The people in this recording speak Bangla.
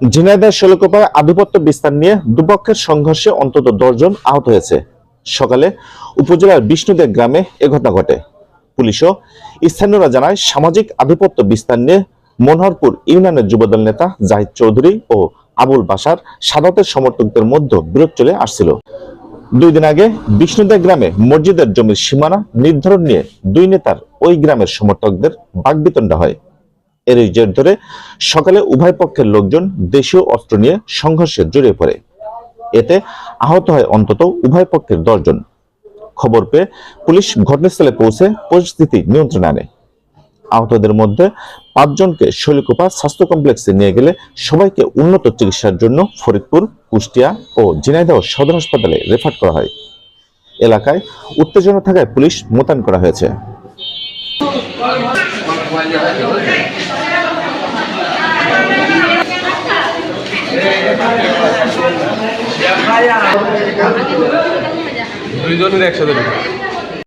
ঝিনাইদহ শৈলকুপায় আধিপত্য বিস্তার নিয়ে দুপক্ষের সংঘর্ষে অন্তত দশজন আহত হয়েছে। সকালে উপজেলার বিষ্ণুদেব গ্রামে এ ঘটনা ঘটে। পুলিশও স্থানীয়রা জানায়, সামাজিক আধিপত্য বিস্তার নিয়ে মনোহরপুর ইউনিয়নের যুবদল নেতা জাহিদ চৌধুরী ও আবুল বাসার সাদাতের সমর্থকদের মধ্যে বিরোধ চলে আসছিল। দুই দিন আগে বিষ্ণুদেব গ্রামে মসজিদের জমির সীমানা নির্ধারণ নিয়ে দুই নেতার ওই গ্রামের সমর্থকদের বাগবিতণ্ডা হয়। এরই জের ধরে সকালে উভয় পক্ষের লোকজন দেশীয় অস্ত্র নিয়ে সংঘর্ষে জড়িয়ে পড়ে। এতে আহত হয় অন্তত উভয় পক্ষের দশজন। খবর পেয়ে পুলিশ ঘটনাস্থলে পৌঁছে পরিস্থিতি নিয়ন্ত্রণে আনে। আহতদের মধ্যে পাঁচজনকে শৈলকুপা স্বাস্থ্য কমপ্লেক্সে নিয়ে গেলে সবাইকে উন্নত চিকিৎসার জন্য ফরিদপুর, কুষ্টিয়া ও ঝিনাইদহ সদর হাসপাতালে রেফার করা হয়। এলাকায় উত্তেজনা থাকায় পুলিশ মোতায়েন করা হয়েছে। দুইজনের একসাথে ঢুকে।